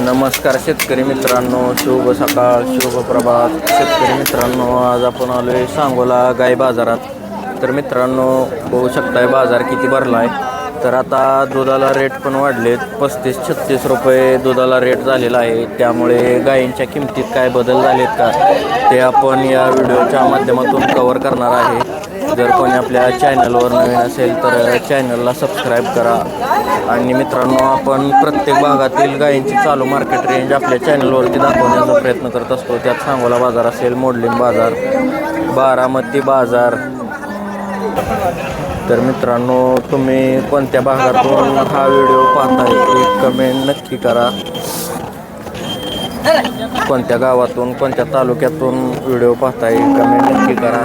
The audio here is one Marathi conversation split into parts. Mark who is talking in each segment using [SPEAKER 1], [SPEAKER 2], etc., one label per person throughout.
[SPEAKER 1] नमस्कार शेतकरी मित्रांनो शुभ सकाळ शुभ प्रभात. शेतकरी मित्रांनो आज आपण आलो आहे सांगोला गाय बाजारात. तर मित्रांनो बघू शकताय बाजार किती भरला आहे तर आता दुधाला रेट पण वाढलेत. पस्तीस छत्तीस रुपये दुधाला रेट झालेला आहे. त्यामुळे गायींच्या किमतीत काय बदल झालेत का ते आपण या व्हिडिओच्या माध्यमातून कवर करणार आहे. जर कोणी आपल्या चॅनलवर नवीन असेल तर चॅनलला सबस्क्राईब करा. आणि मित्रांनो आपण प्रत्येक भागातील गायींची चालू मार्केट रेंज आपल्या चॅनलवरती दाखवण्याचा प्रयत्न करत असतो. त्यात सांगोला बाजार असेल मोडलिंग बाजार बारामती बाजार. तर मित्रांनो तुम्ही कोणत्या भागातून हा व्हिडिओ पाहताय एक कमेंट नक्की करा. कोणत्या गावातून कोणत्या तालुक्यातून व्हिडिओ पाहताय कमेंट नक्की करा.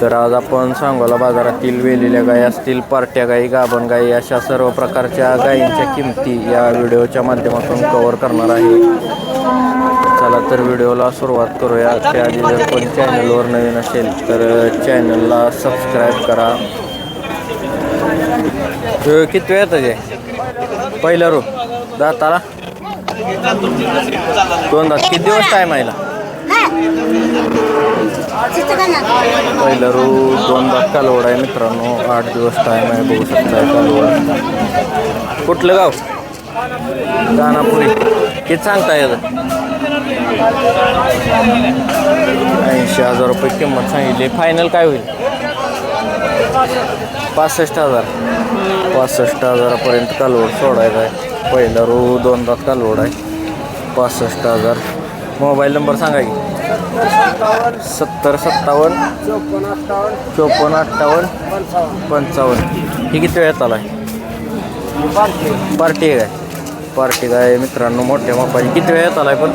[SPEAKER 1] तर आज आपण सांगोला बाजारातील वेलेल्या गायी असतील पार्ट्या गाई गाभण गाई अशा सर्व प्रकारच्या गायींच्या किमती या व्हिडिओच्या माध्यमातून कव्हर करणार आहे. तर व्हिडिओला सुरुवात करूया. त्याआधी जर कोणी चॅनलवर नवीन असेल तर चॅनलला सबस्क्राईब करा. किती वेळ ते? पहिला रो दाताला? दोन दात किती दिवस टाईम आहे पहिला रू दोन दात कालवड आहे मित्रांनो. आठ दिवस टाईम आहे बघू शकताय कालवड कुठलं गाव? दानापुरी. किती सांगता येतं? ऐंशी हजार रुपये किंमत सांगितली. फायनल काय होईल? पासष्ट हजार. पासष्ट हजारापर्यंत कालवड सोडायचा आहे. पहिला रू दोन दात कालवड आहे. पासष्ट हजार. मोबाईल नंबर सांगा की. सत्तर सत्तावन्न.
[SPEAKER 2] चोपन्न अठ्ठावन्न.
[SPEAKER 1] चोपन्न अठ्ठावन्न
[SPEAKER 2] पंचावन्न.
[SPEAKER 1] ही किती वेळात आला आहे? पार्टी आहे. काय पार्टी काय मित्रांनो? मोठ्या मापाची. किती वेळात आलाय पण?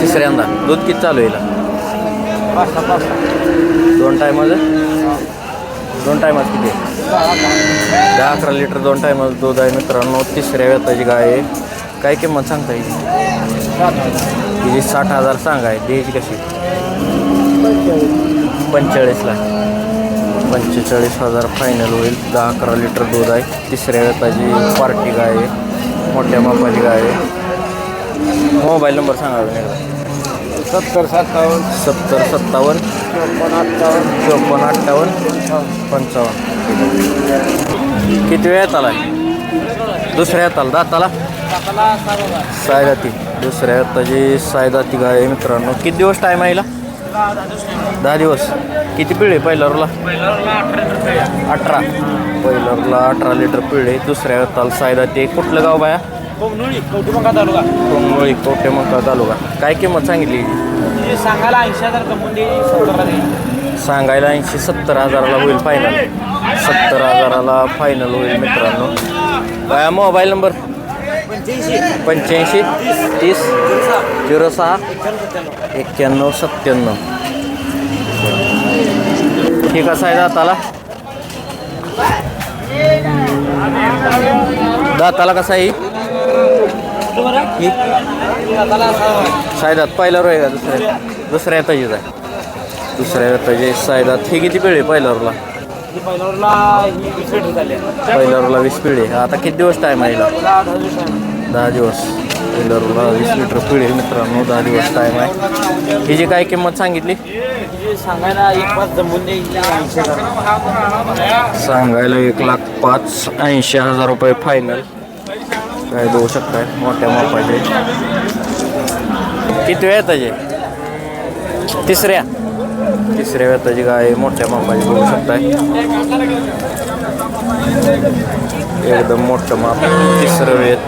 [SPEAKER 1] तिसऱ्यांदा. दूध किती चालू आहे
[SPEAKER 2] पाच पाच सहा
[SPEAKER 1] दोन टायमाचं दोन टायमात किती दहा अकरा लिटर दोन टायमाचं दूध आहे मित्रांनो. तिसऱ्या वेताची गाय आहे. काय किंमत सांगता येईल? तिची साठ हजार सांगाय द्यायची कशी? पंचेचाळीसला पंचेचाळीस हजार फायनल होईल. दहा अकरा लिटर दूध आहे. तिसऱ्या वेताची पार्टी गाय आहे. मोठ्या मापाची गाय आहे. मोबाईल नंबर सांगा एकदा.
[SPEAKER 2] सत्तर सत्तावन्न.
[SPEAKER 1] सत्तर सत्तावन्न.
[SPEAKER 2] चोपन्न अठ्ठावन्न.
[SPEAKER 1] चोपन्न अठ्ठावन्न. पंचावन्न. किती वेळात आला दुसऱ्या हात आला दाताला? सायदाती. दुसऱ्या हाताची सायदाती गाय आहे मित्रांनो. किती दिवस टाईम आहे? दहा दिवस. किती पिळे पहिल्या रोला अठरा. पहिल्या रोला अठरा लिटर पिळे दुसऱ्या हाताला सायदाती कुठलं गाव बाया?
[SPEAKER 2] कोंबनुळी कौटुंबा तालुका.
[SPEAKER 1] कोंगोळी कोटे मका तालुका. काय किंमत सांगितली?
[SPEAKER 2] सांगायला ऐंशी हजार कमवून सत्तरला देईल
[SPEAKER 1] सांगायला ऐंशी सत्तर हजाराला होईल फायनल सत्तर हजाराला फायनल होईल मित्रांनो. बाया मोबाईल नंबर?
[SPEAKER 2] पंच्याऐंशी.
[SPEAKER 1] तीस. झिरो सहा. एक्क्याण्णव सत्त्याण्णव. ठीक आहे आहे दाताला? दाताला कसा आहे? ही सायदात पहिला रो आहे का दुसऱ्या? दुसऱ्या येताचीच आहे दुसऱ्या येताची सायदात. ही किती पिढी
[SPEAKER 2] पहिल्यावरला? पहिल्यावरला वीस लिटर
[SPEAKER 1] पिढी. आता किती दिवस टाईम आहे
[SPEAKER 2] दहा दिवस.
[SPEAKER 1] पहिल्यावरला वीस लिटर पिढी मित्रांनो. दहा दिवस टाईम आहे. हिची काय किंमत सांगितली?
[SPEAKER 2] सांगायला एक पाच
[SPEAKER 1] सांगायला एक लाख पाच ऐंशी हजार रुपये फायनल काय देऊ शकताय मोठ्या मापाचे. किती वेळ त्याचे तिसऱ्या. तिसऱ्या वेताची गाय मोठ्या मापाची बघू शकताय. एकदम मोठं माप तिसरं वेत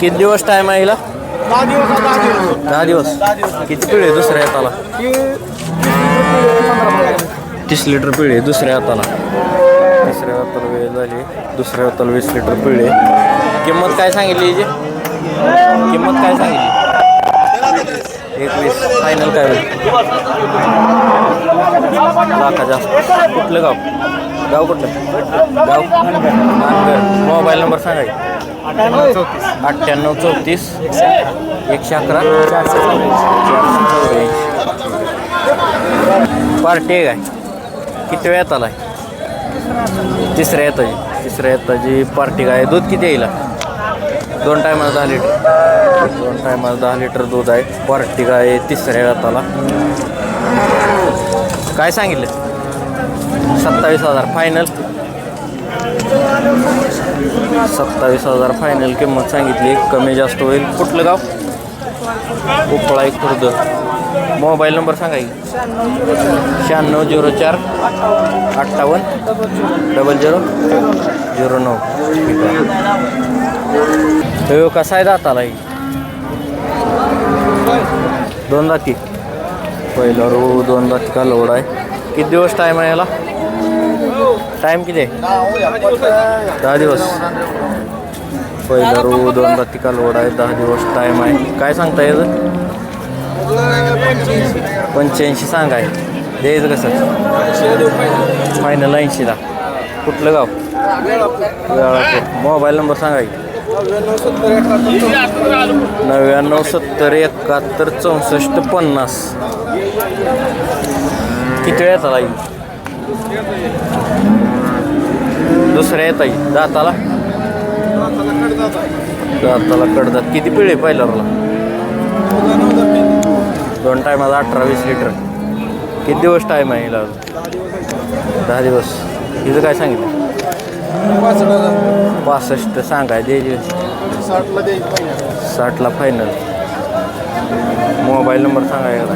[SPEAKER 1] किती दिवस टाइम आहे हिला?
[SPEAKER 2] दहा दिवस.
[SPEAKER 1] किती पिढी दुसऱ्या येताला? तीस लिटर पिळे दुसऱ्या हाताला. तिसऱ्या हाताला वेळ झाली. दुसऱ्या हाताला वीस लिटर पिळे आहे. किंमत काय सांगितली हिची? किंमत काय सांगितली? एकवीस. फायनल काय होईल? लाखा जास्त कुठलं गाव? गाव कुठलं? गाव? मोबाईल नंबर सांगा अठ्ठ्याण्णव चौतीस. एकशे अकरा. चारशे चौऱ्याऐंशी. पार्टी आहे काय? किती वेळात आहे तिसऱ्या येताची तिसऱ्या येताची पार्टी काय? दूध किती येईल दोन टायमाला दहा लिटर दोन टायमाला दहा लिटर दूध आहे. पार्टी काय? तिसऱ्या येताला काय सांगितलं? सत्तावीस हजार फायनल सत्तावीस हजार फायनल किंमत सांगितली. कमी जास्त होईल. कुठलं गाव? उपळा एक खुर्द. मोबाईल नंबर सांगा की. शहाण्णव झिरो चार अठ्ठावन्न डबल झिरो झिरो नऊ. ठीक हो कसा आहे दाताला दोन जाती पहिला रो दोन दाती का लोड आहे. किती दिवस टाईम आहे याला? टाईम किती आहे? दहा दिवस. पहिला रो दोन दाती का लोड आहे. दहा दिवस टाईम आहे. काय सांगता येतं? पंच्याऐंशी सांगाय द्यायचं कसं? फायनल ऐंशीला. कुठलं गाव? मोबाईल नंबर सांगा की. नव्याण्णव सत्तर एकाहत्तर चौसष्ट पन्नास. किती वेळ येतात आई? दुसऱ्या येता येईल दाताला? दाताला कडदात. किती पिळे पहिल्यावरला दोन टायमाला अठरा वीस लिटर किती दिवस टाईम आहे हिला? दहा दिवस. हिचं काय सांगितलं? पासष्ट सांगाय द्यायची साठला फायनल मोबाईल नंबर सांगायला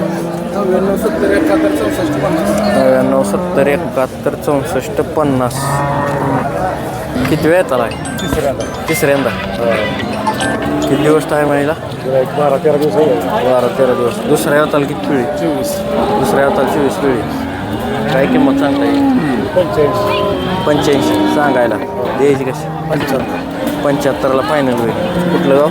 [SPEAKER 3] नव्याण्णव सत्तर एकाहत्तर चौसष्ट पन्नास.
[SPEAKER 1] नव्याण्णव सत्तर एकाहत्तर चौसष्ट पन्नास. किती वेळ आला
[SPEAKER 3] तिसऱ्यांदा.
[SPEAKER 1] तिसऱ्यांदा. किती दिवस टाईम आहे
[SPEAKER 3] बारा तेरा दिवस
[SPEAKER 1] बारा तेरा दिवस. दुसऱ्या हाताला किती पिळी?
[SPEAKER 3] चोवीस.
[SPEAKER 1] दुसऱ्या हाताला चोवीस पिळी. काय किंमत सांगता येईल?
[SPEAKER 3] पंच्याऐंशी
[SPEAKER 1] पंच्याऐंशी सांगायला. द्यायची कशी?
[SPEAKER 3] पंच्याहत्तर.
[SPEAKER 1] पंच्याहत्तरला फायनल होईल. कुठलं गाव?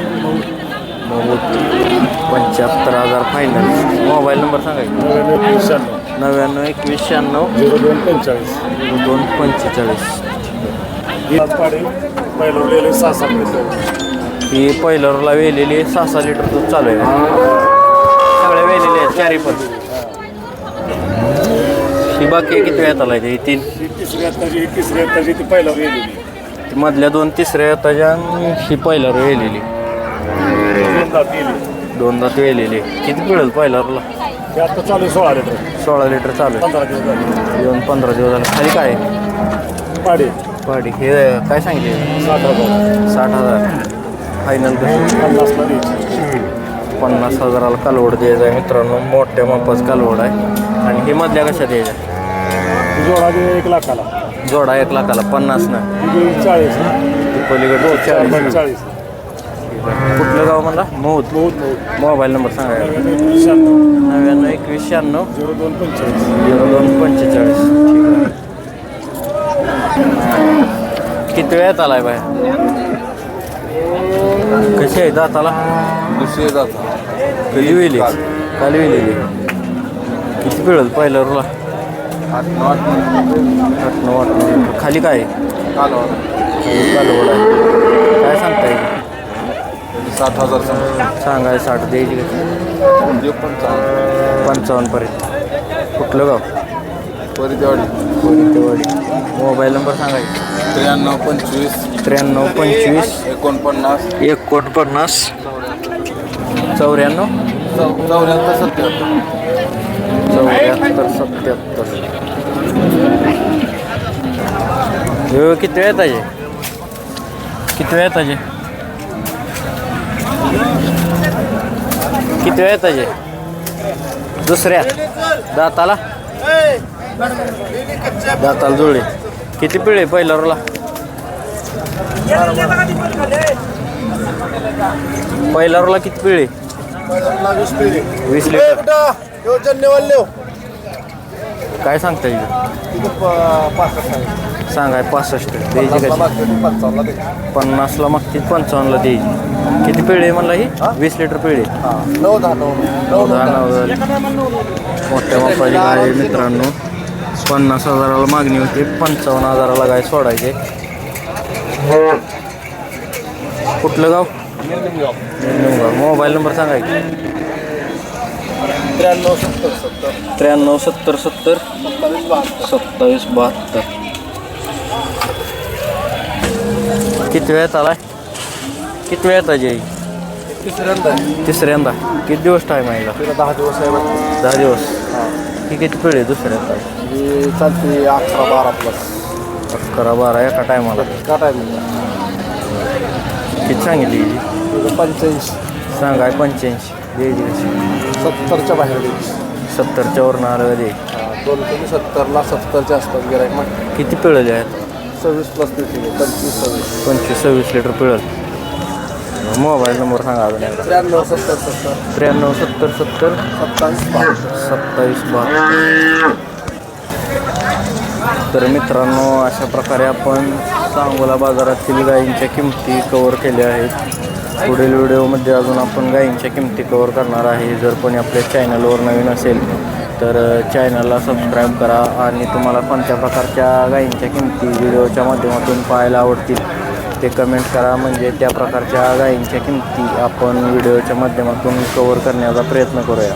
[SPEAKER 1] पंच्याहत्तर हजार फायनल मोबाईल नंबर सांगायचा.
[SPEAKER 3] नव्याण्णव एकवीस शहाण्णव. झिरो दोन पंचेचाळीस.
[SPEAKER 1] दोन पंचेचाळीस.
[SPEAKER 3] सहा सात
[SPEAKER 1] ही पहिल्यावरला वेलेली सहा सहा लिटर दूध चालू आहे. सगळे वेलेले आहेत चारी पण. ही बाकी किती वेळात आला ही तीन.
[SPEAKER 3] तिसरी आत्ताची ती पहिल्यावर लिहिलेली
[SPEAKER 1] ती मधल्या दोन तिसऱ्या येताच्या ही पहिल्यावर वेलेली.
[SPEAKER 3] दोन दात गेली
[SPEAKER 1] दोनदा ती वेलेली किती पिळेल पहिल्यावरला
[SPEAKER 3] ते आता चालू सोळा लिटर
[SPEAKER 1] सोळा लिटर चालू आहे.
[SPEAKER 3] पंधरा दिवस झाले
[SPEAKER 1] दोन पंधरा दिवस झाले. खाली काय?
[SPEAKER 3] पाडे.
[SPEAKER 1] पाडी. हे काय सांगितले?
[SPEAKER 3] साठ हजार.
[SPEAKER 1] साठ हजार. फायनल कसं
[SPEAKER 3] पन्नासला द्यायची
[SPEAKER 1] पन्नास हजाराला कालवड द्यायचा आहे मित्रांनो. मोठ्या मापाच कालवड आहे. आणि हे मधल्या कशा द्यायच्या
[SPEAKER 3] जोडा एक लाखाला.
[SPEAKER 1] जोडा एक लाखाला पन्नास ना?
[SPEAKER 3] चाळीस
[SPEAKER 1] पलीकडे चाळीस.
[SPEAKER 3] चाळीस.
[SPEAKER 1] कुठलं गाव म्हणला?
[SPEAKER 3] बहुत
[SPEAKER 1] मोबाईल नंबर सांगा नव्याण्णव एकवीस शहाण्णव.
[SPEAKER 3] झिरो दोन पंचेचाळीस
[SPEAKER 1] झिरो दोन पंचेचाळीस. किती वेळात आलाय बाय कशी आहे दाताला?
[SPEAKER 2] दुसरे जाता
[SPEAKER 1] कधी वेली? काल. वेलेली. किती पिळल पहिल्या रोला
[SPEAKER 2] आठ नऊ आठ
[SPEAKER 1] आठ नऊ. आठ नऊ खाली काय? आहे?
[SPEAKER 2] काल
[SPEAKER 1] खाली कालवड. आहे काय सांगता येईल
[SPEAKER 2] साठ हजार समजा
[SPEAKER 1] सांगाय साठ द्यायची का?
[SPEAKER 2] पण चांगलं
[SPEAKER 1] पंचावन्नपर्यंत कुठलं गाव?
[SPEAKER 2] परिदेवाडी
[SPEAKER 1] कोणतेवाडी मोबाईल नंबर सांगायचा
[SPEAKER 2] त्र्याण्णव पंचवीस.
[SPEAKER 1] त्र्याण्णव पंचवीस.
[SPEAKER 2] एकोणपन्नास.
[SPEAKER 1] एकोणपन्नास. चौऱ्याण्णव.
[SPEAKER 2] चौ चौऱ्याहत्तर सत्याहत्तर
[SPEAKER 1] चौऱ्याहत्तर सत्याहत्तर हे किती वेळ आहे किती वेळ आहे किती वेळ आहे दुसऱ्या. दाताला. दाताला जुळले. किती पिळे पहिल्या रोला? पहिल्या रोला किती पिळे? वीस लिटर. काय सांगता येईल सांगाय पासष्ट. द्यायची कशी? पन्नासला मागतील पंचावन्नला द्यायची किती पिळे म्हणला ही? वीस लिटर पिळे.
[SPEAKER 3] नऊ दहा नऊ
[SPEAKER 1] नऊ दहा नऊ झाले मोठ्या मापाची गाय आहे मित्रांनो. पन्नास हजाराला मागणी होती. पंचावन्न हजाराला गाय सोडायचे. कुठलं गाव? मोबाईल नंबर सांगा की.
[SPEAKER 3] त्र्याण्णव सत्तर सत्तर.
[SPEAKER 1] त्र्याण्णव सत्तर सत्तर.
[SPEAKER 3] सत्तावीस बहात्तर.
[SPEAKER 1] किती वेळात आलाय किती वेळात आहे
[SPEAKER 3] तिसऱ्यांदा
[SPEAKER 1] तिसऱ्यांदा. किती दिवस टाईम आहे
[SPEAKER 3] दहा दिवस आहे.
[SPEAKER 1] दहा दिवस.
[SPEAKER 3] हा.
[SPEAKER 1] किती पिढी आहे दुसऱ्यांदा?
[SPEAKER 3] चालते अकरा बारा प्लस
[SPEAKER 1] अकरा बारा एका टायमाला.
[SPEAKER 3] का टायमिंग
[SPEAKER 1] किती सांगितली
[SPEAKER 3] पंच्याऐंशी.
[SPEAKER 1] सांगाय पंच्याऐंशी. द्यायची
[SPEAKER 3] सत्तरच्या बाहेर द्यायची
[SPEAKER 1] सत्तरच्या वरनं आलं दे?
[SPEAKER 3] हा, दोन तुम्ही सत्तरला सत्तरच्या असतात गिरायक मग
[SPEAKER 1] किती पिळले आहेत?
[SPEAKER 3] सव्वीस प्लस देते पंचवीस सव्वीस.
[SPEAKER 1] पंचवीस सव्वीस लिटर पिळल. मोबाईल नंबर सांगा अजून एकदा.
[SPEAKER 3] त्र्याण्णव सत्तर सत्तर.
[SPEAKER 1] त्र्याण्णव सत्तर सत्तर.
[SPEAKER 3] सत्तावीस
[SPEAKER 1] सत्तावीस बहात्तर तर मित्रांनो अशा प्रकारे आपण सांगोला बाजारातील गायींच्या किमती कवर केल्या आहेत. पुढील व्हिडिओमध्ये अजून आपण गायींच्या किमती कवर करणार आहे. जर कोणी आपल्या चॅनलवर नवीन असेल तर चॅनलला सबस्क्राईब करा आणि तुम्हाला कोणत्या प्रकारच्या गायींच्या किमती व्हिडिओच्या माध्यमातून पाहायला आवडतील ते कमेंट करा. म्हणजे त्या प्रकारच्या गायींच्या किमती आपण व्हिडिओच्या माध्यमातून कवर करण्याचा प्रयत्न करूया.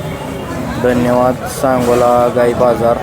[SPEAKER 1] धन्यवाद. सांगोला गाई बाजार.